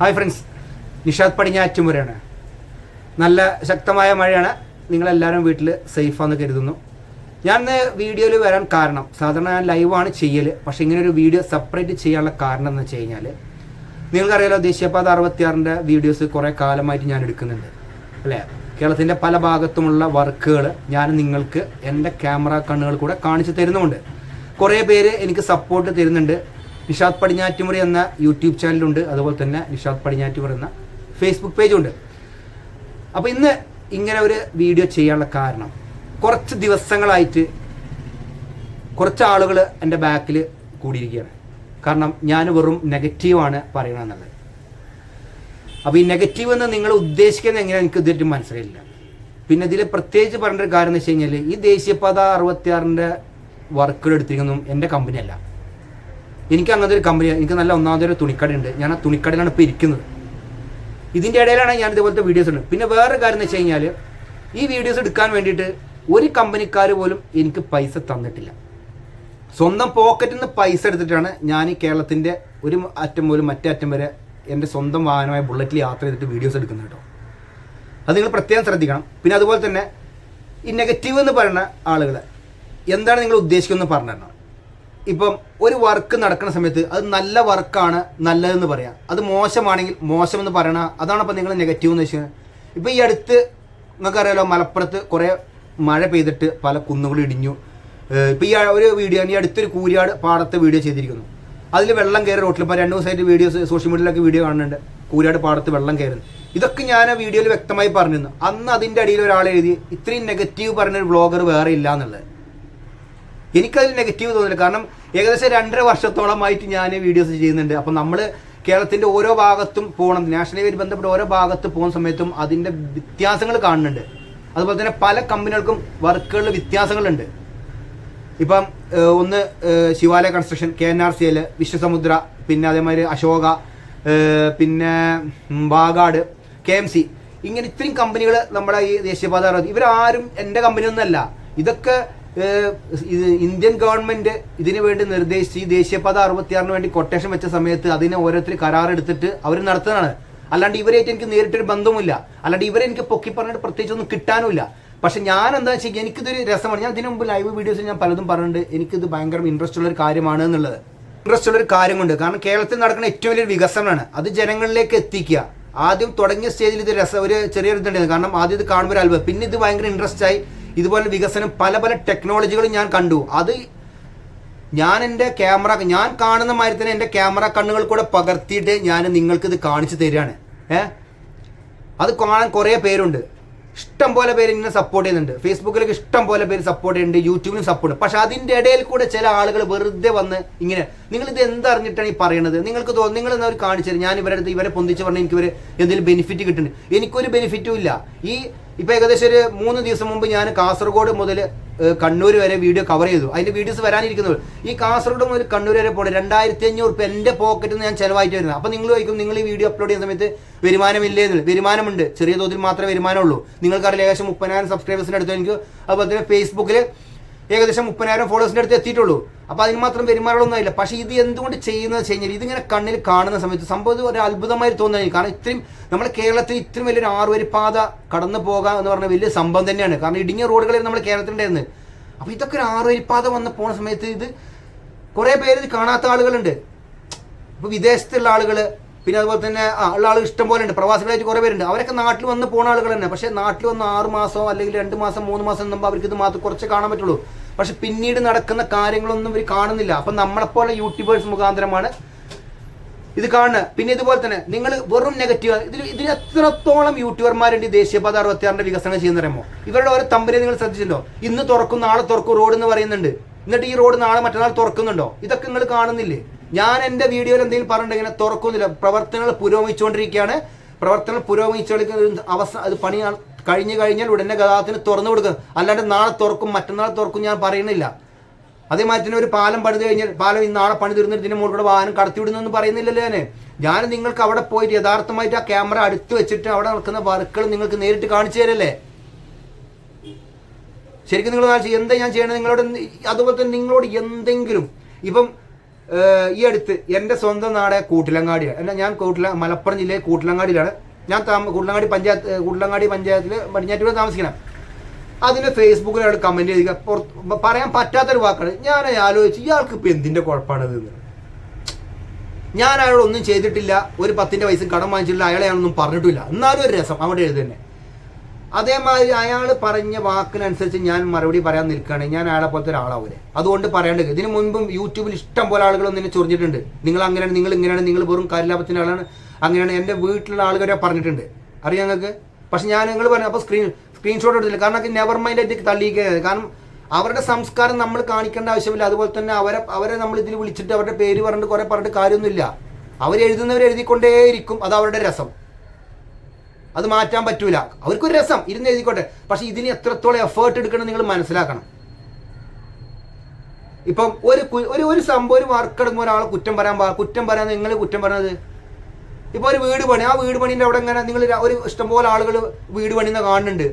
Hi friends. Nishad പടിഞ്ഞാറ്റുമുരയാണ്. നല്ല ശക്തമായ മഴയാണ്. നിങ്ങളെല്ലാവരും വീട്ടിൽ സേഫാന്ന് കരുതുന്നു. ഞാൻ ഇന്ന് വീഡിയോയിൽ വരാൻ കാരണം സാധാരണ ഞാൻ ലൈവാണ് ചെയ്യൽ പക്ഷേ ഇങ്ങനെ ഒരു വീഡിയോ സെപ്പറേറ്റ് ചെയ്യാനുള്ള കാരണം എന്ന് വെച്ച് കഴിഞ്ഞാൽ നിങ്ങൾക്കറിയാലോ ദേശീയപാത അറുപത്തിയാറിന്റെ വീഡിയോസ് കുറേ കാലമായിട്ട് ഞാൻ എടുക്കുന്നുണ്ട്. അല്ലേ? കേരളത്തിന്റെ പല ഭാഗത്തുമുള്ള വർക്കുകൾ ഞാൻ നിങ്ങൾക്ക് എന്റെ ക്യാമറ കണ്ണുകൾ കൂടെ കാണിച്ചു തരുന്നുമുണ്ട്. കുറേ പേര് എനിക്ക് സപ്പോർട്ട് തരുന്നുണ്ട്. നിഷാദ് പടിഞ്ഞാറ്റുമുറി എന്ന യൂട്യൂബ് ചാനലുണ്ട്. അതുപോലെ തന്നെ നിഷാദ് പടിഞ്ഞാറ്റുമുറി എന്ന ഫേസ്ബുക്ക് പേജുണ്ട് അപ്പോൾ ഇന്ന് ഇങ്ങനെ ഒരു വീഡിയോ ചെയ്യാനുള്ള കാരണം കുറച്ച് ദിവസങ്ങളായിട്ട് കുറച്ച് ആളുകൾ എന്റെ ബാക്കിൽ കൂടിയിരിക്കുകയാണ്. കാരണം ഞാൻ വെറും നെഗറ്റീവാണ് പറയണമെന്നുള്ളത് അപ്പോൾ ഈ നെഗറ്റീവ് എന്ന് നിങ്ങൾ ഉദ്ദേശിക്കുന്നത് എങ്ങനെയാണ് എനിക്ക് ഇതുവരെ മനസ്സിലായില്ല. പിന്നെ ഇതിൽ പ്രത്യേകിച്ച് പറഞ്ഞൊരു കാര്യം എന്ന് വെച്ച് കഴിഞ്ഞാൽ ഈ ദേശീയപാത അറുപത്തിയാറിന്റെ വർക്കുകൾ എടുത്തിരിക്കുന്നതും എന്റെ കമ്പനിയല്ല എനിക്ക് അങ്ങനത്തെ ഒരു കമ്പനി എനിക്ക് നല്ല ഒന്നാമത്തെ ഒരു തുണിക്കടയുണ്ട് ഞാൻ ആ തുണിക്കടയിലാണ് ഇപ്പോൾ ഇരിക്കുന്നത്. ഇതിന്റെ ഇടയിലാണ് ഞാൻ ഇതുപോലത്തെ വീഡിയോസ് ഉണ്ട് പിന്നെ വേറെ കാര്യം എന്ന് വെച്ച് കഴിഞ്ഞാൽ ഈ വീഡിയോസ് എടുക്കാൻ വേണ്ടിയിട്ട് ഒരു കമ്പനിക്കാർ പോലും എനിക്ക് പൈസ തന്നിട്ടില്ല. സ്വന്തം പോക്കറ്റിൽ നിന്ന് പൈസ എടുത്തിട്ടാണ് ഞാൻ ഈ കേരളത്തിന്റെ ഒരു അറ്റം പോലും മറ്റേ അറ്റം വരെ എന്റെ സ്വന്തം വാഹനമായ ബുള്ളറ്റിൽ യാത്ര ചെയ്തിട്ട് വീഡിയോസ് എടുക്കുന്നത് കേട്ടോ. അത് നിങ്ങൾ പ്രത്യേകം ശ്രദ്ധിക്കണം. പിന്നെ അതുപോലെ തന്നെ ഈ നെഗറ്റീവ് എന്ന് പറയുന്ന ആളുകൾ എന്താണ് നിങ്ങൾ ഉദ്ദേശിക്കുന്നത് പറഞ്ഞു തരണം ഇപ്പം ഒരു വർക്ക് നടക്കുന്ന സമയത്ത് അത് നല്ല വർക്കാണ് നല്ലതെന്ന് പറയാം. അത് മോശമാണെങ്കിൽ മോശമെന്ന് പറയണ അതാണ് അപ്പം നിങ്ങൾ നെഗറ്റീവ് എന്ന് വെച്ചാൽ ഇപ്പം ഈ അടുത്ത് നിങ്ങൾക്കറിയാലോ മലപ്പുറത്ത് കുറേ മഴ പെയ്തിട്ട് പല കുന്നുകളും ഇടിഞ്ഞു. ഇപ്പം ഈ ഒരു വീഡിയോ ഈ അടുത്തൊരു കൂരിയാട് പാടത്തെ വീഡിയോ ചെയ്തിരിക്കുന്നു. അതിൽ വെള്ളം കയറി റോട്ടിൽ ഇപ്പോൾ രണ്ട് ദിവസമായിട്ട് വീഡിയോസ് സോഷ്യൽ മീഡിയയിലൊക്കെ വീഡിയോ കാണുന്നുണ്ട്. കൂരിയാട് പാടത്ത് വെള്ളം കയറുന്നു. ഇതൊക്കെ ഞാൻ ആ വീഡിയോയിൽ വ്യക്തമായി പറഞ്ഞിരുന്നു. അന്ന് അതിന്റെ അടിയിൽ ഒരാൾ എഴുതി ഇത്രയും നെഗറ്റീവ് പറഞ്ഞൊരു ബ്ലോഗർ വേറെ ഇല്ല എന്നുള്ളത്. എനിക്കതിൽ നെഗറ്റീവ് തോന്നില്ല. കാരണം ഏകദേശം രണ്ടര വർഷത്തോളമായിട്ട് ഞാൻ വീഡിയോസ് ചെയ്യുന്നുണ്ട്. അപ്പം നമ്മൾ കേരളത്തിന്റെ ഓരോ ഭാഗത്തും പോകണം ഹൈവേ ബന്ധപ്പെട്ട് ഓരോ ഭാഗത്ത് പോകുന്ന സമയത്തും അതിന്റെ വ്യത്യാസങ്ങൾ കാണുന്നുണ്ട്. അതുപോലെ തന്നെ പല കമ്പനികൾക്കും വർക്കുകളിൽ വ്യത്യാസങ്ങളുണ്ട്. ഇപ്പം ഒന്ന് Shivalaya construction K N R C L Vishwasamudra പിന്നെ അതേമാതിരി അശോക പിന്നെ വാഗാട് കെ എം സി. ഇങ്ങനെ ഇത്രയും കമ്പനികൾ നമ്മുടെ ഈ ദേശീയപാത ഇവരാരും എന്റെ കമ്പനിയൊന്നുമല്ല ഇതൊക്കെ ഇത് ഇന്ത്യൻ ഗവൺമെന്റ് ഇതിനു വേണ്ടി നിർദ്ദേശിച്ച് ഈ ദേശീയപാത അറുപത്തിയാറിന് വേണ്ടി കൊട്ടേഷൻ വെച്ച സമയത്ത് അതിനെ ഓരോരുത്തർ കരാറെടുത്തിട്ട് അവർ നടത്തുന്നതാണ്. അല്ലാണ്ട് ഇവരായിട്ട് എനിക്ക് നേരിട്ടൊരു ബന്ധവുമില്ല. അല്ലാണ്ട് ഇവരെ എനിക്ക് പൊക്കി പറഞ്ഞിട്ട് പ്രത്യേകിച്ച് ഒന്നും കിട്ടാനുമില്ല. പക്ഷെ ഞാൻ എന്താ വെച്ചാൽ എനിക്കിതൊരു രസമാണ്. ഞാൻ ഇതിനു മുമ്പ് ലൈവ് വീഡിയോസിൽ ഞാൻ പലതും പറഞ്ഞിട്ടുണ്ട്. എനിക്കിത് ഭയങ്കര ഇൻട്രസ്റ്റ് ഉള്ള ഒരു കാര്യമാണ് എന്നുള്ളത്. ഇൻട്രസ്റ്റ് ഉള്ള ഒരു കാര്യം കൊണ്ട് കാരണം കേരളത്തിൽ നടക്കുന്ന ഏറ്റവും വലിയൊരു വികസനമാണ്. അത് ജനങ്ങളിലേക്ക് എത്തിക്കുക. ആദ്യം തുടങ്ങിയ സ്റ്റേജിൽ ഇത് രസം ഒരു ചെറിയൊരു ഇതുണ്ടായിരുന്നു കാരണം ആദ്യം ഇത് കാണുമ്പോൾ ഒരു അത്ഭുതം. പിന്നെ ഇത് ഭയങ്കര ഇൻട്രസ്റ്റ് ആയി. ഇതുപോലെ വികസനം പല പല ടെക്നോളജികളും ഞാൻ കണ്ടു. അത് ഞാൻ എന്റെ ക്യാമറ ഞാൻ കാണുന്ന മാതിരി തന്നെ എന്റെ ക്യാമറ കണ്ണുകൾ കൂടെ പകർത്തിയിട്ട് ഞാൻ നിങ്ങൾക്കിത് കാണിച്ചു തരികയാണ്. ഏ? അത് കാണാൻ കുറേ പേരുണ്ട്. ഇഷ്ടം പോലെ പേര് ഇങ്ങനെ സപ്പോർട്ട് ചെയ്യുന്നുണ്ട്. ഫേസ്ബുക്കിലൊക്കെ ഇഷ്ടം പോലെ പേര് സപ്പോർട്ട് ചെയ്യുന്നുണ്ട് യൂട്യൂബിലും സപ്പോർട്ട് പക്ഷെ അതിന്റെ ഇടയിൽ കൂടെ ചില ആളുകൾ വെറുതെ വന്ന് ഇങ്ങനെ നിങ്ങൾ ഇത് എന്തറിഞ്ഞിട്ടാണ് ഈ പറയുന്നത് നിങ്ങൾക്ക് തോന്നുന്നു നിങ്ങൾ എന്നാ ഒരു കാണിച്ചു തരും? ഞാൻ ഇവരുടെ അടുത്ത് ഇവരെ പൊന്തിച്ച് പറഞ്ഞാൽ എനിക്ക് ഇവർ എന്തെങ്കിലും ബെനിഫിറ്റ് കിട്ടുന്നുണ്ട്. എനിക്കൊരു ബെനിഫിറ്റും ഇല്ല. ഈ ഇപ്പൊ ഏകദേശം ഒരു മൂന്ന് ദിവസം മുമ്പ് ഞാൻ കാസർഗോഡ് മുതൽ കണ്ണൂർ വരെ വീഡിയോ കവർ ചെയ്തു. അതിന്റെ വീഡിയോസ് വരാനിരിക്കുന്നത് ഈ കാസർഗോഡ് മുതൽ കണ്ണൂർ വരെ പോകണം രണ്ടായിരത്തി അഞ്ഞൂറ് രൂപ എന്റെ പോക്കറ്റിൽ നിന്ന് ഞാൻ ചെലവായിട്ട് വരുന്നത്. അപ്പൊ നിങ്ങൾ ചോദിക്കും നിങ്ങൾ ഈ വീഡിയോ അപ്ലോഡ് ചെയ്യുന്ന സമയത്ത് വരുമാനമില്ലേ? എന്ന്. വരുമാനമുണ്ട്. ചെറിയ തോതിൽ മാത്രമേ വരുമാനമുള്ളൂ. നിങ്ങൾക്കറിയാം ഏകദേശം മുപ്പതിനായിരം സബ്സ്ക്രൈബേഴ്സിന്റെ അടുത്ത് എനിക്ക് അതുപോലെ തന്നെ ഫേസ്ബുക്കിൽ ഏകദേശം മുപ്പതിനായിരം ഫോളോവേഴ്സിന്റെ അടുത്ത് എത്തിയിട്ടുള്ളൂ. അപ്പോൾ അതിന് മാത്രം പെരുമാറലൊന്നും ഇല്ല പക്ഷേ ഇത് എന്തുകൊണ്ട് ചെയ്യുന്നത് വെച്ച് കഴിഞ്ഞാൽ ഇതിങ്ങനെ കണ്ണിൽ കാണുന്ന സമയത്ത് സംഭവം ഒരു അത്ഭുതമായി തോന്നുന്നത് കാരണം ഇത്രയും നമ്മുടെ കേരളത്തിൽ ഇത്രയും വലിയൊരു ആറുവരി പാത കടന്നു പോകുക എന്ന് പറഞ്ഞ വലിയ സംഭവം തന്നെയാണ്. കാരണം ഇടുങ്ങിയ റോഡുകളിൽ നമ്മൾ കേരളത്തിലുണ്ടായിരുന്നത്. അപ്പോൾ ഇതൊക്കെ ഒരു ആറുവരി പാത വന്ന് പോണ സമയത്ത് ഇത് കുറേ പേര് ഇത് കാണാത്ത ആളുകളുണ്ട്. ഇപ്പോൾ വിദേശത്തുള്ള ആളുകൾ പിന്നെ അതുപോലെ തന്നെ ഉള്ള ആളുകൾ ഇഷ്ടം പോലെ ഉണ്ട്. പ്രവാസികളായിട്ട് കുറേ പേരുണ്ട്. അവരൊക്കെ നാട്ടിൽ വന്ന് പോണ ആളുകൾ തന്നെ. പക്ഷേ നാട്ടിൽ വന്ന് ആറ് മാസമോ അല്ലെങ്കിൽ രണ്ട് മാസം മൂന്ന് മാസം എന്നുമ്പോൾ അവർക്ക് ഇത് മാത്രം കുറച്ച് കാണാൻ പറ്റുള്ളൂ. പക്ഷെ പിന്നീട് നടക്കുന്ന കാര്യങ്ങളൊന്നും ഇവർ കാണുന്നില്ല. അപ്പം നമ്മളെപ്പോലെ യൂട്യൂബേഴ്സ് മുഖാന്തരമാണ് ഇത് കാണുന്നത്. പിന്നെ ഇതുപോലെ തന്നെ നിങ്ങൾ വെറും നെഗറ്റീവ് ഇതിൽ ഇതിൽ എത്രത്തോളം യൂട്യൂബർമാരുണ്ട് ഈ ദേശീയപാത അറുപത്തിയാറിന്റെ വികസനം ചെയ്യുന്ന പറയുമ്പോൾ ഇവരുടെ ഓരോ തമ്പനി നിങ്ങൾ ശ്രദ്ധിച്ചിട്ടുണ്ടോ? ഇന്ന് തുറക്കും നാളെ തുറക്കും റോഡ് എന്ന് പറയുന്നുണ്ട്. എന്നിട്ട് ഈ റോഡ് നാളെ മറ്റന്നാൾ തുറക്കുന്നുണ്ടോ? ഇതൊക്കെ നിങ്ങൾ കാണുന്നില്ലേ? ഞാൻ എന്റെ വീഡിയോയിൽ എന്തെങ്കിലും പറഞ്ഞിട്ടുണ്ടെങ്കിൽ തുറക്കുന്നില്ല. പ്രവർത്തനങ്ങൾ പുരോഗമിച്ചുകൊണ്ടിരിക്കുകയാണ്. പ്രവർത്തനങ്ങൾ പുരോഗമിച്ചുകൊണ്ടിരിക്കുന്ന അവസ്ഥ അത് പണി കഴിഞ്ഞു കഴിഞ്ഞാൽ ഉടനെ ഗതാഗതത്തിന് തുറന്നു കൊടുക്കുക അല്ലാണ്ട് നാളെ തുറക്കും മറ്റന്നാൾ തുറക്കും ഞാൻ പറയുന്നില്ല. അതേമാതിരി തന്നെ ഒരു പാലം പണിത് കഴിഞ്ഞാൽ പാലം ഇന്ന് നാളെ പണി തീർന്നിട്ട് ഇതിന് മുകളിലൂടെ വാഹനം കടത്തിവിടുന്നൊന്നും പറയുന്നില്ലല്ലോ ഞാൻ ഞാൻ നിങ്ങൾക്ക് അവിടെ പോയിട്ട് യഥാർത്ഥമായിട്ട് ആ ക്യാമറ അടുത്ത് വെച്ചിട്ട് അവിടെ നടക്കുന്ന വർക്കുകൾ നിങ്ങൾക്ക് നേരിട്ട് കാണിച്ചു തരല്ലേ? ശരിക്കും നിങ്ങൾ എന്താ ഞാൻ ചെയ്യണത്? നിങ്ങളോട് അതുപോലെ തന്നെ നിങ്ങളോട് എന്തെങ്കിലും ഇപ്പം ഈ അടുത്ത് എന്റെ സ്വന്തം നാടായ കൂട്ടിലങ്ങാടിയാണ്. എന്നാൽ ഞാൻ കൂട്ടില മലപ്പുറം ജില്ലയിലെ കൂട്ടിലങ്ങാടിയിലാണ്. ഞാൻ താമ കുടലങ്ങാടി പഞ്ചായത്ത് കുടലങ്ങാടി പഞ്ചായത്തിൽ പടിഞ്ഞാറ്റൂർ താമസിക്കണം. അതിന് ഫേസ്ബുക്കിൽ അയാൾ കമന്റ് ചെയ്തിരിക്കുക പുറത്ത് പറയാൻ പറ്റാത്തൊരു വാക്കാണ്. ഞാൻ ആലോചിച്ച് ഇയാൾക്ക് ഇപ്പം എന്തിന്റെ കുഴപ്പമാണത് എന്ന്. ഞാൻ അയാളോട് ഒന്നും ചെയ്തിട്ടില്ല. ഒരു പത്തിന്റെ വയസ്സ് കടം വാങ്ങിച്ചിട്ടില്ല. അയാളെ ഞാനൊന്നും പറഞ്ഞിട്ടില്ല. എന്നാലും ഒരു രസം അവിടെ എഴുതുന്നെ അതേമാതിരി അയാൾ പറഞ്ഞ വാക്കിനനുസരിച്ച് ഞാൻ മറുപടി പറയാൻ നിൽക്കുകയാണെങ്കിൽ ഞാൻ അയാളെ പോലത്തെ ഒരാളാവൂലെ. അതുകൊണ്ട് പറയേണ്ടത് ഇതിനു മുൻപും യൂട്യൂബിൽ ഇഷ്ടം പോലെ ആളുകളൊന്നും എന്നെ ചൊറിഞ്ഞിട്ടുണ്ട്. നിങ്ങൾ അങ്ങനെയാണ് നിങ്ങൾ ഇങ്ങനെയാണ് നിങ്ങൾ വെറും കാര്യലാഭത്തിന്റെ ആളാണ്. അങ്ങനെയാണ് എന്റെ വീട്ടിലുള്ള ആളുകളെ പറഞ്ഞിട്ടുണ്ട്. അറിയാം ഞങ്ങൾക്ക് പക്ഷെ ഞാൻ നിങ്ങൾ പറഞ്ഞു അപ്പോൾ സ്ക്രീൻ സ്ക്രീൻഷോട്ട് എടുത്തില്ല കാരണം നെവർ മൈൻഡ് ആയിട്ട് തള്ളിയിരിക്കുന്നത് കാരണം അവരുടെ സംസ്കാരം നമ്മൾ കാണിക്കേണ്ട ആവശ്യമില്ല. അതുപോലെ തന്നെ അവരെ അവരെ നമ്മൾ ഇതിൽ വിളിച്ചിട്ട് അവരുടെ പേര് പറഞ്ഞിട്ട് കുറെ പറഞ്ഞിട്ട് കാര്യമൊന്നുമില്ല. അവർ എഴുതുന്നവർ എഴുതിക്കൊണ്ടേയിരിക്കും. അത് അവരുടെ രസം. അത് മാറ്റാൻ പറ്റൂല. അവർക്കൊരു രസം. ഇരുന്ന് എഴുതിക്കോട്ടെ. പക്ഷെ ഇതിന് എത്രത്തോളം എഫേർട്ട് എടുക്കണം നിങ്ങൾ മനസ്സിലാക്കണം. ഇപ്പം ഒരു ഒരു ഒരു സംഭവം ഒരു വർക്ക് എടുക്കുമ്പോൾ ഒരാളെ കുറ്റം പറയാൻ കുറ്റം പറയാൻ നിങ്ങൾ കുറ്റം പറയുന്നത് ഇപ്പൊ ഒരു വീട് പണി. ആ വീട് പണിന്റെ അവിടെ ഇങ്ങനെ നിങ്ങൾ ഒരു ഇഷ്ടംപോലെ ആളുകൾ വീട് പണിന്ന് കാണുന്നുണ്ട്.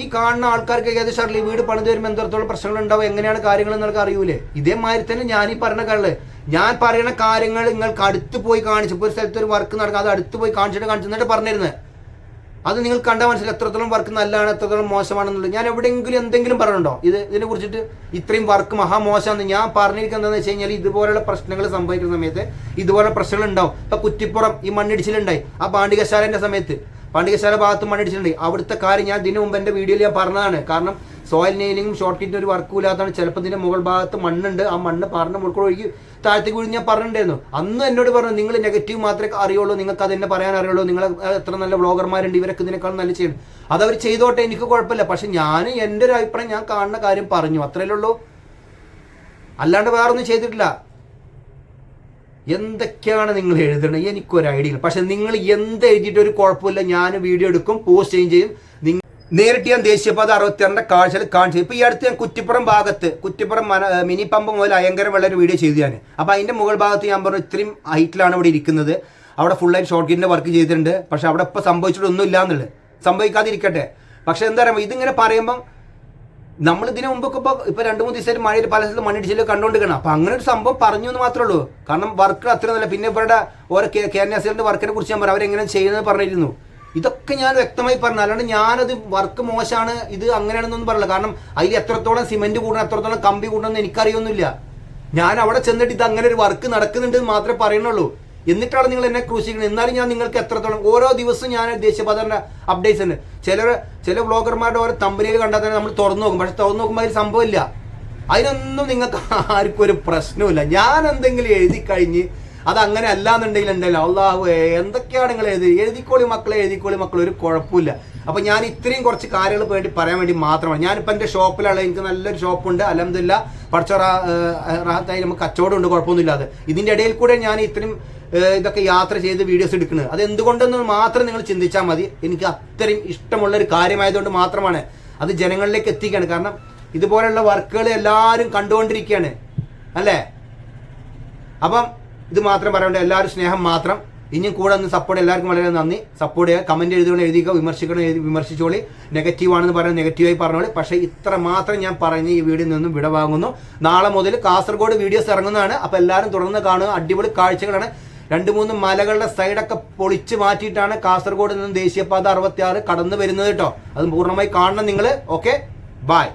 ഈ കാണുന്ന ആൾക്കാർക്ക് ഏകദേശം അറിയില്ല? വീട് പണിത് വരുമ്പോൾ എന്തോരത്തോളം പ്രശ്നങ്ങൾ ഉണ്ടാവും? എങ്ങനെയാണ് കാര്യങ്ങൾ നിങ്ങൾക്ക് അറിയൂലേ? ഇതേമാതിരി തന്നെ ഞാൻ ഈ പറഞ്ഞ കൾ ഞാൻ പറയുന്ന കാര്യങ്ങൾ നിങ്ങൾക്ക് അടുത്ത് പോയി കാണിച്ചു ഇപ്പോൾ ഒരു സ്ഥലത്ത് ഒരു വർക്ക് നടക്കുക അത് അടുത്ത് പോയി കാണിച്ചിട്ട് കാണിച്ചു എന്നിട്ട് പറഞ്ഞിരുന്നത് അത് നിങ്ങൾ കണ്ട മനസ്സിൽ എത്രത്തോളം വർക്ക് നല്ലതാണ് എത്രത്തോളം മോശമാണെന്നുള്ളത്. ഞാൻ എവിടെയെങ്കിലും എന്തെങ്കിലും പറയണുണ്ടോ ഇത് ഇതിനെ കുറിച്ചിട്ട് ഇത്രയും വർക്ക് മഹാമോശമാണെന്ന് ഞാൻ പറഞ്ഞിരിക്കുന്നത് എന്താണെന്ന് വെച്ച് കഴിഞ്ഞാൽ ഇതുപോലെയുള്ള പ്രശ്നങ്ങൾ സംഭവിക്കുന്ന സമയത്ത് ഇതുപോലെ പ്രശ്നങ്ങൾ ഉണ്ടാവും ഇപ്പൊ കുറ്റിപ്പുറം ഈ മണ്ണിടിച്ചിലുണ്ടായി. ആ പാണ്ഡികശാലന്റെ സമയത്ത്. പാണ്ഡികശാല ഭാഗത്ത് മണ്ണിടിച്ചിലുണ്ടായി. അവിടുത്തെ കാര്യം ഞാൻ ഇതിനു മുമ്പ് എന്റെ വീഡിയോയിൽ ഞാൻ പറഞ്ഞതാണ്. കാരണം സോയിൽ നെയിലിങ്ങും ഷോർട്ട് കിറ്റിന് ഒരു വർക്കും ഇല്ലാത്തതാണ്. ചിലപ്പോൾ ഇതിന്റെ മുകൾ ഭാഗത്ത് മണ്ണുണ്ട്. ആ മണ്ണ് പറഞ്ഞ മുൾക്കൂടെ ഒഴുകി താഴത്തേക്ക് വീഴും ഞാൻ പറഞ്ഞിട്ടുണ്ടായിരുന്നു. അന്ന് എന്നോട് പറഞ്ഞു നിങ്ങൾ നെഗറ്റീവ് മാത്രമേ അറിയുള്ളൂ. നിങ്ങൾക്ക് അതെന്നെ പറയാൻ അറിയുള്ളൂ. നിങ്ങൾ എത്ര നല്ല വ്ളോഗർമാരുണ്ട് ഇവരൊക്കെ ഇതിനേക്കാൾ നല്ല ചെയ്യണം അതവർ ചെയ്തോട്ടെ എനിക്ക് കുഴപ്പമില്ല. പക്ഷെ ഞാൻ എന്റെ ഒരു അഭിപ്രായം ഞാൻ കാണുന്ന കാര്യം പറഞ്ഞു. അത്രയല്ലേ ഉള്ളൂ. അല്ലാണ്ട് വേറൊന്നും ചെയ്തിട്ടില്ല. എന്തൊക്കെയാണ് നിങ്ങൾ എഴുതണത് എനിക്കൊരു ഐഡിയ ഇല്ല. പക്ഷെ നിങ്ങൾ എന്ത് എഴുതിയിട്ട് ഒരു കുഴപ്പമില്ല. ഞാൻ വീഡിയോ എടുക്കും പോസ്റ്റ് ചെയ്യും. ചെയ്യും നേരിട്ട് ഞാൻ ദേശീയപാത അറുപത്തിയാറിന്റെ കാഴ്ചയിൽ കാണിച്ചു. ഇപ്പൊ ഈ അടുത്ത് ഞാൻ കുറ്റിപ്പുറം ഭാഗത്ത് കുറ്റിപ്പുറം മന- പമ്പ് മുതൽ അയങ്കരം വെള്ള ഒരു വീഡിയോ ചെയ്തു ഞാൻ അപ്പൊ അതിന്റെ മുകൾ ഭാഗത്ത് ഞാൻ പറഞ്ഞു ഇത്രയും ഹൈറ്റിലാണ് ഇവിടെ ഇരിക്കുന്നത്. അവിടെ ഫുൾ ആയിട്ട് ഷോർട്ട് ഗിന്റെ വർക്ക് ചെയ്തിട്ടുണ്ട്. പക്ഷെ അവിടെ ഇപ്പൊ സംഭവിച്ചിട്ടൊന്നും ഇല്ല എന്നുള്ളത്. സംഭവിക്കാതിരിക്കട്ടെ. പക്ഷെ എന്താ പറയുക ഇതിങ്ങനെ പറയുമ്പം നമ്മൾ ഇതിനു മുമ്പൊക്കെ ഇപ്പൊ ഇപ്പൊ രണ്ടു മൂന്ന് ദിവസമായിട്ട് മഴയിൽ പല സ്ഥലത്തും മണ്ണിടിച്ചിൽ കണ്ടുകൊണ്ടിരിക്കണം അപ്പൊ അങ്ങനെ ഒരു സംഭവം പറഞ്ഞു എന്ന് മാത്രമേ ഉള്ളൂ. കാരണം വർക്ക് അത്ര നല്ല പിന്നെ ഇവരുടെ ഓരോ കെ കെ എൻ എസ് എല്ലിന്റെ വർക്കിനെ കുറിച്ച് ഞാൻ പറയാം അവരെങ്ങനെ ചെയ്യുന്നത് പറഞ്ഞിരുന്നു. ഇതൊക്കെ ഞാൻ വ്യക്തമായി പറഞ്ഞു അല്ലാണ്ട് ഞാനത് വർക്ക് മോശമാണ് ഇത് അങ്ങനെയാണെന്നൊന്നും പറയില്ല. കാരണം അതിൽ എത്രത്തോളം സിമെന്റ് കൂടണം എത്രത്തോളം കമ്പി കൂടണം എന്ന് എനിക്കറിയൊന്നുമില്ല. ഞാൻ അവിടെ ചെന്നിട്ട് ഇത് അങ്ങനെ ഒരു വർക്ക് നടക്കുന്നുണ്ട് എന്ന് മാത്രമേ പറയുന്നുള്ളൂ. എന്നിട്ടാണ് നിങ്ങൾ എന്നെ ക്രൂശിക്കുന്നത്. എന്നാലും ഞാൻ നിങ്ങൾക്ക് എത്രത്തോളം ഓരോ ദിവസവും ഞാൻ ദേശീയപാതന്റെ അപ്ഡേറ്റ്സ് ഉണ്ട്. ചില ചില വ്ളോഗർമാരുടെ ഓരോ തമ്പനിയിൽ കണ്ടാൽ തന്നെ നമ്മൾ തുറന്നു നോക്കും. പക്ഷെ തുറന്നു നോക്കുമ്പോൾ അതിൽ സംഭവമില്ല. അതിനൊന്നും നിങ്ങൾക്ക് ആർക്കും ഒരു പ്രശ്നമില്ല ഞാൻ എന്തെങ്കിലും എഴുതി കഴിഞ്ഞ് അത് അങ്ങനെ അല്ല എന്നുണ്ടെങ്കിൽ ഉണ്ടല്ലോ അള്ളാഹു എന്തൊക്കെയാണ് നിങ്ങൾ എഴുതി? എഴുതിക്കോളി മക്കളെ എഴുതിക്കോളി മക്കളെ ഒരു കുഴപ്പമില്ല. അപ്പൊ ഞാൻ ഇത്രയും കുറച്ച് കാര്യങ്ങൾ വേണ്ടി പറയാൻ വേണ്ടി മാത്രമാണ്. ഞാനിപ്പോൾ എന്റെ ഷോപ്പിലാണ് എനിക്ക് നല്ലൊരു ഷോപ്പുണ്ട് അലഹമില്ല പഠിച്ച നമുക്ക് കച്ചവടം ഉണ്ട് കുഴപ്പമൊന്നുമില്ലാതെ ഇതിന്റെ ഇടയിൽ കൂടെ ഞാൻ ഇത്രയും ഇതൊക്കെ യാത്ര ചെയ്ത് വീഡിയോസ് എടുക്കുന്നത്. അത് എന്തുകൊണ്ടെന്ന് മാത്രം നിങ്ങൾ ചിന്തിച്ചാൽ മതി. എനിക്ക് അത്രയും ഇഷ്ടമുള്ള ഒരു കാര്യമായതുകൊണ്ട് മാത്രമാണ് അത് ജനങ്ങളിലേക്ക് എത്തിക്കുകയാണ്. കാരണം ഇതുപോലെയുള്ള വർക്കുകൾ എല്ലാവരും കണ്ടുകൊണ്ടിരിക്കുകയാണ്. അല്ലേ? അപ്പം ഇത് മാത്രം പറയണ്ട എല്ലാവരും സ്നേഹം മാത്രം. ഇനിയും കൂടെ ഒന്ന് സപ്പോർട്ട് എല്ലാവർക്കും വളരെ നന്ദി. സപ്പോർട്ട് ചെയ്യുക കമന്റ് എഴുതുകൊണ്ട് എഴുതിക്കുക വിമർശിക്കണം എഴുതി വിമർശിച്ചോളി. നെഗറ്റീവ് ആണെന്ന് പറയുന്നത് നെഗറ്റീവായി പറഞ്ഞോളി. പക്ഷേ ഇത്ര മാത്രം ഞാൻ പറഞ്ഞ് ഈ വീഡിയോ നിന്നും വിടവാങ്ങുന്നു നാളെ മുതൽ കാസർഗോഡ് വീഡിയോസ് ഇറങ്ങുന്നതാണ്. അപ്പോൾ എല്ലാവരും തുടർന്ന് കാണുക. അടിപൊളി കാഴ്ചകളാണ്. രണ്ട് മൂന്ന് മലകളുടെ സൈഡൊക്കെ പൊളിച്ച് മാറ്റിയിട്ടാണ് കാസർഗോഡ് നിന്നും ദേശീയപാത അറുപത്തി ആറ് കടന്നു വരുന്നത് കേട്ടോ അത് പൂർണമായി കാണണം നിങ്ങൾ ഓക്കെ ബായ്